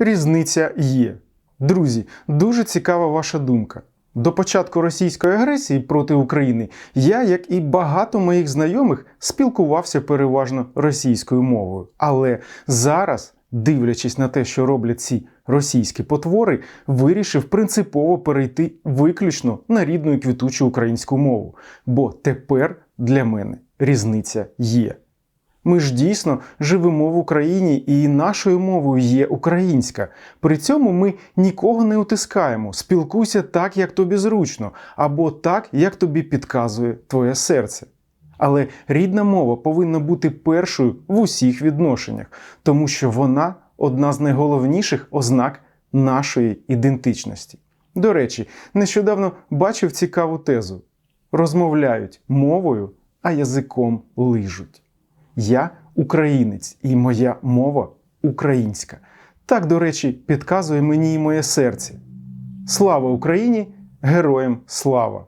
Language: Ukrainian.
різниця є. Друзі, дуже цікава ваша думка. До початку російської агресії проти України я, як і багато моїх знайомих, спілкувався переважно російською мовою. Але зараз, дивлячись на те, що роблять ці російські потвори, вирішив принципово перейти виключно на рідну і квітучу українську мову. Бо тепер для мене різниця є. Ми ж дійсно живемо в Україні, і нашою мовою є українська. При цьому ми нікого не утискаємо. Спілкуйся так, як тобі зручно, або так, як тобі підказує твоє серце. Але рідна мова повинна бути першою в усіх відношеннях, тому що вона одна з найголовніших ознак нашої ідентичності. До речі, нещодавно бачив цікаву тезу: розмовляють мовою, а язиком лижуть. Я українець, і моя мова українська. Так, до речі, підказує мені і моє серце. Слава Україні! Героям слава!